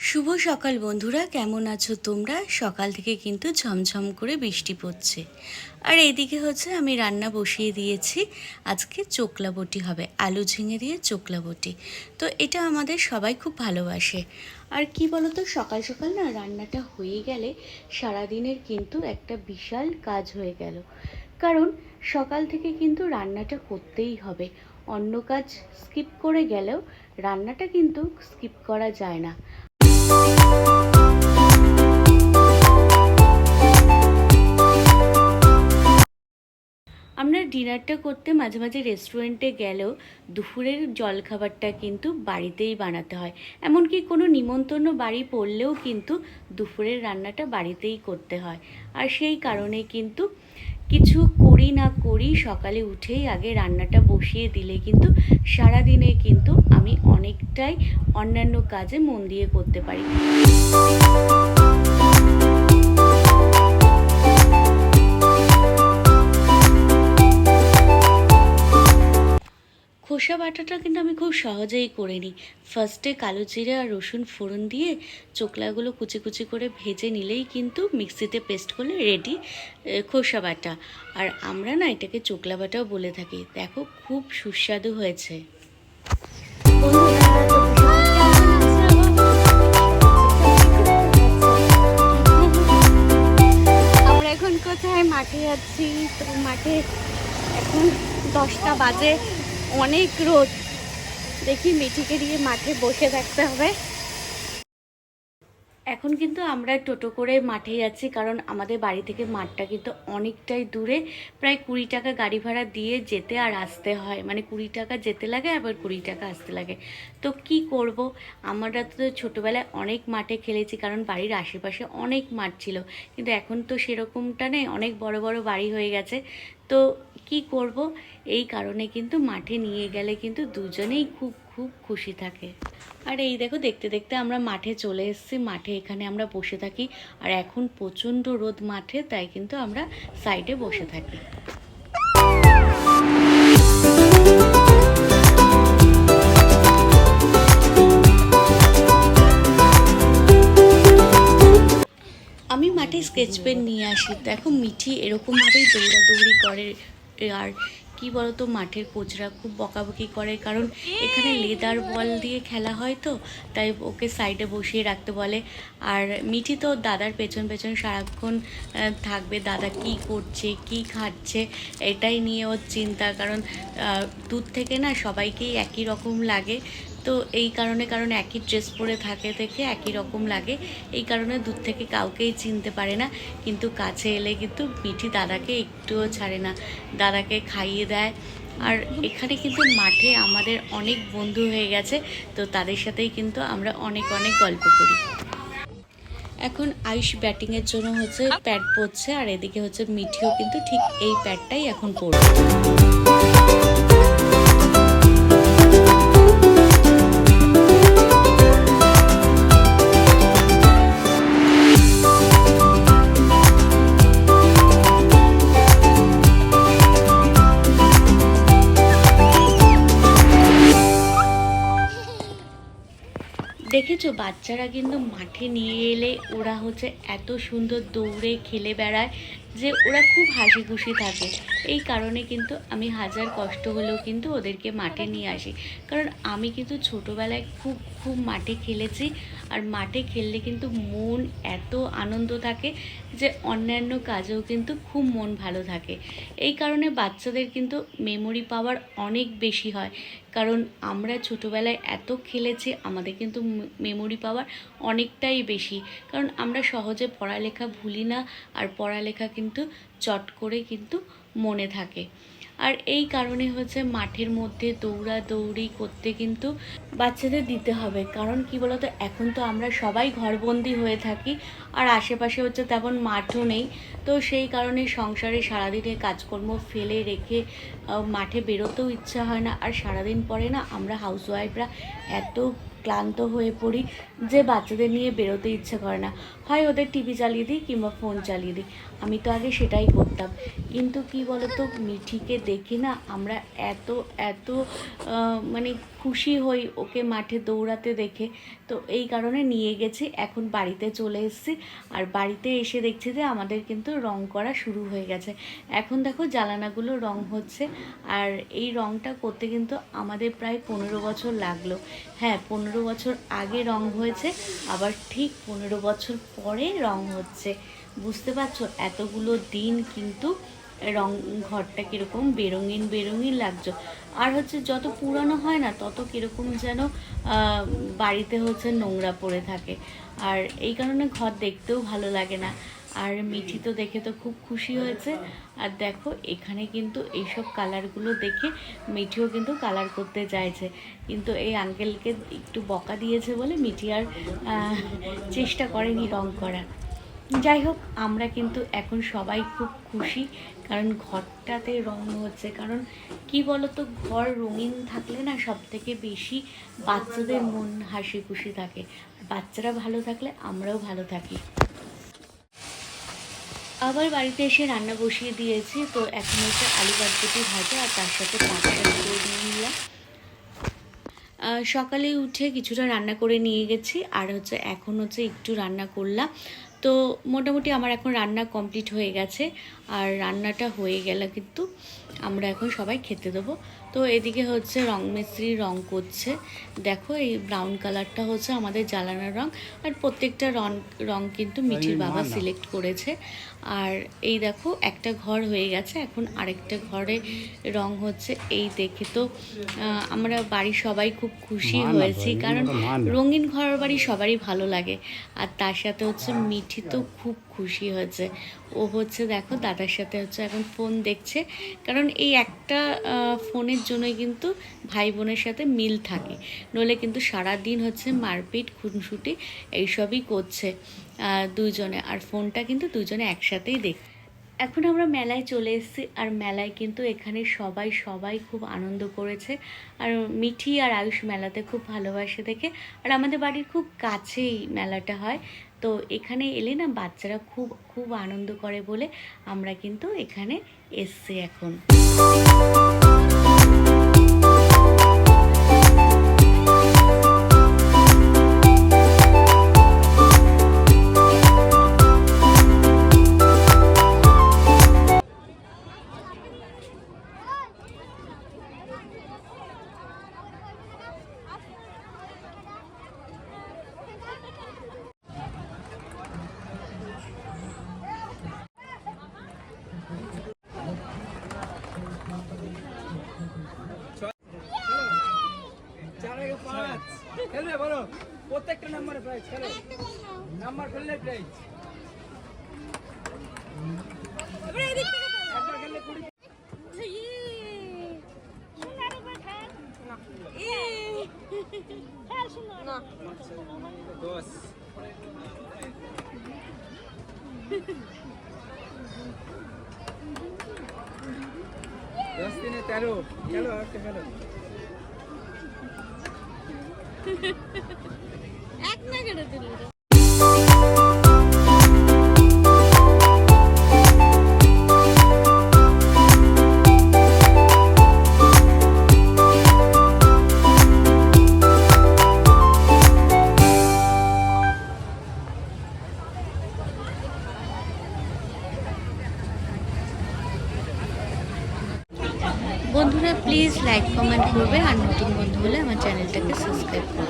শুভ সকাল বন্ধুরা, কেমন আছো তোমরা? সকাল থেকে কিন্তু ঝমঝম করে বৃষ্টি পড়ছে। আর এদিকে হচ্ছে আমি রান্না বসিয়ে দিয়েছি। আজকে চোকলা বটি হবে, আলু ঝিঙে দিয়ে চোকলা বটি। তো এটা আমাদের সবাই খুব ভালোবাসে। আর কি বলতো, সকাল সকাল না রান্নাটা হয়ে গেলে সারাদিনের কিন্তু একটা বিশাল কাজ হয়ে গেল। কারণ সকাল থেকে কিন্তু রান্নাটা করতেই হবে। অন্য কাজ স্কিপ করে গেলেও রান্নাটা কিন্তু স্কিপ করা যায় না। ডিনারটা করতে মাঝে মাঝে রেস্টুরেন্টে গেলেও দুপুরের জলখাবারটা কিন্তু বাড়িতেই বানাতে হয়। এমনকি কোনো নিমন্ত্রণ বাড়ি পড়লেও কিন্তু দুপুরের রান্নাটা বাড়িতেই করতে হয়। আর সেই কারণে কিন্তু কিছু করি না করি সকালে উঠেই আগে রান্নাটা বসিয়ে দিলে কিন্তু সারাদিনে কিন্তু আমি অনেকটাই অন্যান্য কাজে মন দিয়ে করতে পারি। খোসা বাটাটা কিন্তু আমি খুব সহজেই করে নিই। ফার্স্টে কালো জিরে আর রসুন ফোড়ন দিয়ে চোকলাগুলো কুচি কুচি করে ভেজে নিলেই কিন্তু মিক্সিতে পেস্ট করলে রেডি খোসা বাটা। আর আমরা না এটাকে চোকলা বাটাও বলে থাকি। দেখো খুব সুস্বাদু হয়েছে। আমরা এখন কোথায়? মাঠে যাচ্ছি। তো মাঠে এখন দশটা বাজে। অনেক রোদ। দেখি মিঠিকে দিয়ে মাঠে বসে থাকতে হবে। এখন কিন্তু আমরা টোটো করে মাঠে যাচ্ছি, কারণ আমাদের বাড়ি থেকে মাঠটা কিন্তু অনেকটাই দূরে। প্রায় কুড়ি টাকা গাড়ি ভাড়া দিয়ে যেতে আর আসতে হয়। মানে কুড়ি টাকা যেতে লাগে, আবার কুড়ি টাকা আসতে লাগে। তো কি করব? আমরা তো ছোটোবেলায় অনেক মাঠে খেলেছি, কারণ বাড়ির আশেপাশে অনেক মাঠ ছিল। কিন্তু এখন তো সেরকমটা নেই, অনেক বড় বড় বাড়ি হয়ে গেছে। তো কি করব? এই কারণে কিন্তু মাঠে নিয়ে গেলে কিন্তু দুজনেই খুব খুব খুশি থাকে। আর এই দেখো, দেখতে দেখতে আমরা মাঠে চলে এসেছি। মাঠে এখানে আমরা বসে থাকি। আর এখন প্রচণ্ড রোদ মাঠে, তাই কিন্তু আমরা সাইডে বসে থাকি। আমি মাঠে স্কেচ পেন নিয়ে আসি। দেখো, মিঠি এরকমভাবেই দৌড়াদৌড়ি করে। আর কি বলতো, মাঠের কোচরা খুব বকাবকি করে, কারণ এখানে লেদার বল দিয়ে খেলা হয় তো, তাই ওকে সাইডে বসিয়ে রাখতে বলে। আর মিঠি তো দাদার পেছন পেছন সারাক্ষণ থাকবে, দাদা কি করছে, কি খাচ্ছে, এটাই নিয়ে ওর চিন্তা, কারণ দূর থেকে না সবাইকেই একই রকম লাগে। তো এই কারণে, কারণ একই ড্রেস পরে থাকে থেকে একই রকম লাগে। এই কারণে দূর থেকে কাউকেই চিনতে পারে না। কিন্তু কাছে এলে কিন্তু মিঠি দাদাকে একটুও ছাড়ে না। দাদাকে খাইয়ে দেয়। আর এখানে কিন্তু মাঠে আমাদের অনেক বন্ধু হয়ে গেছে। তো তাদের সাথেই কিন্তু আমরা অনেক অনেক গল্প করি। এখন আয়ুষ ব্যাটিংয়ের জন্য হচ্ছে প্যাড পড়ছে। আর এদিকে হচ্ছে মিঠিও কিন্তু ঠিক এই প্যাডটাই এখন পরবে দেখেছ? বাচ্চারা কিন্তু মাঠে নিয়ে এলে ওরা হচ্ছে এত সুন্দর দৌড়ে খেলে বেড়ায় যে ওরা খুব হাসি খুশি থাকে। এই কারণে কিন্তু আমি হাজার কষ্ট হলেও কিন্তু ওদেরকে মাঠে নিয়ে আসি। কারণ আমি কিন্তু ছোটোবেলায় খুব খুব মাঠে খেলেছি আর মাঠে খেললে কিন্তু মন এত আনন্দ থাকে যে অন্যান্য কাজেও কিন্তু খুব মন ভালো থাকে। এই কারণে বাচ্চাদের কিন্তু মেমোরি পাওয়ার অনেক বেশি হয়। কারণ আমরা ছোটোবেলায় এত খেলেছি, আমাদের কিন্তু মেমোরি পাওয়ার অনেকটাই বেশি। কারণ আমরা সহজে পড়ালেখা ভুলি না, আর পড়ালেখা কিন্তু চট করে কিন্তু মনে থাকে। আর এই কারণে হচ্ছে মাঠের মধ্যে দৌড়াদৌড়ি করতে কিন্তু বাচ্চাদের দিতে হবে। কারণ কি বলতো, এখন তো আমরা সবাই ঘরবন্দি হয়ে থাকি আর আশেপাশে হচ্ছে তেমন মাঠও নেই। তো সেই কারণে সংসারে সারাদিনে কাজকর্ম ফেলে রেখে মাঠে বেরোতেও ইচ্ছা হয় না। আর সারাদিন পরে না আমরা হাউসওয়াইফরা এত ক্লান্ত হয়ে পড়ি যে বাচ্চাদের নিয়ে বেরোতে ইচ্ছে করে না। হয় ওদের টিভি চালিয়ে দিই কিংবা ফোন চালিয়ে দিই। আমি তো আগে সেটাই করতাম। কিন্তু কি বলতো, মিঠিকে দেখি না আমরা এত এত মানে খুশি হই ওকে মাঠে দৌড়াতে দেখে। তো এই কারণে নিয়ে গেছি, এখন বাড়িতে চলে এসেছি। আর বাড়িতে এসে দেখছি যে আমাদের কিন্তু রং করা শুরু হয়ে গেছে। এখন দেখো জ্বালানাগুলো রং হচ্ছে। আর এই রংটা করতে কিন্তু আমাদের প্রায় পনেরো বছর লাগল। হ্যাঁ পনেরো বছর আগে রং হয়েছে, আবার ঠিক পনেরো বছর পরে রং হচ্ছে। বুঝতে পারছ? এতগুলো দিন কিন্তু রং, ঘরটা কীরকম বেরঙিন বেরঙিন লাগছো। আর হচ্ছে যত পুরানো হয় না, তত কীরকম যেন বাড়িতে হচ্ছে নোংরা পড়ে থাকে। আর এই কারণে ঘর দেখতেও ভালো লাগে না। আর মিঠি তো দেখে তো খুব খুশি হয়েছে। আর দেখো, এখানে কিন্তু এইসব কালারগুলো দেখে মিঠিও কিন্তু কালার করতে চাইছে। কিন্তু এই আঙ্কেলকে একটু বকা দিয়েছে বলে মিঠি আর চেষ্টা করেনি রং করার। যাই হোক, আমরা কিন্তু এখন সবাই খুব খুশি কারণ ঘরটাতে রং হচ্ছে, কারণ কি বলতো, ঘর রঙিন থাকলে না সব থেকে বেশি বাচ্চাদের মন হাসি খুশি থাকে বাচ্চারা ভালো থাকলে আমরাও ভালো থাকি। আবার বাড়িতে এসে রান্না বসিয়ে দিয়েছি, তো এখন হচ্ছে আলু বাটবটি ভাজা আর তার সাথে পাঁচটা নিয়ে নিলাম। সকালে উঠে কিছুটা রান্না করে নিয়ে গেছি, আর হচ্ছে এখন হচ্ছে একটু রান্না করলাম। তো মোটামুটি আমার এখন রান্না কমপ্লিট হয়ে গেছে, আর রান্নাটা হয়ে গেলে কিন্তু আমরা এখন সবাই খেতে দেবো। তো এদিকে হচ্ছে রং মিস্ত্রি রং করছে। দেখো এই ব্রাউন কালারটা হচ্ছে আমাদের জ্বালানোর রং। আর প্রত্যেকটা রং রং কিন্তু মিঠির বাবা সিলেক্ট করেছে। আর এই দেখো একটা ঘর হয়ে গেছে। এখন আরেকটা ঘরে রং হচ্ছে এই দেখে তো আমরা বাড়ির সবাই খুব খুশি হয়েছি। কারণ রঙিন ঘর বাড়ি সবারই ভালো লাগে। আর তার সাথে হচ্ছে মিঠি তো খুব খুশি হয়েছে। ও হচ্ছে দেখো দাদার সাথে হচ্ছে এখন ফোন দেখছে। কারণ এই একটা আহ, ফোনের জন্যই কিন্তু ভাই বোনের সাথে মিল থাকে। নইলে কিন্তু সারা দিন হচ্ছে মারপিট খুনসুটি এইসবই করছে আহ, দুইজনে। আর ফোনটা কিন্তু দুজনে একসাথেই দেখ এখন আমরা মেলায় চলে এসেছি আর মেলায় কিন্তু এখানে সবাই সবাই খুব আনন্দ করেছে। আর মিঠি আর আয়ুষ মেলাতে খুব ভালোবাসে দেখে। আর আমাদের বাড়ির খুব কাছেই মেলাটা হয়। তো এখানে এলে না বাচ্চারা খুব খুব আনন্দ করে বলে আমরা কিন্তু এখানে এসছি এখন। প্রত্যেকটা নাম্বারে প্রাইজ খেলো। নাম্বার খেললে প্রাইজ। একবার খেললে কুড়ি। দশ দশ দিনে তেরো। খেলো একটা খেলো। বন্ধুরা প্লিজ লাইক কমেন্ট করবে। আর নতুন বন্ধু হলে আমার চ্যানেলটাকে সাবস্ক্রাইব করবে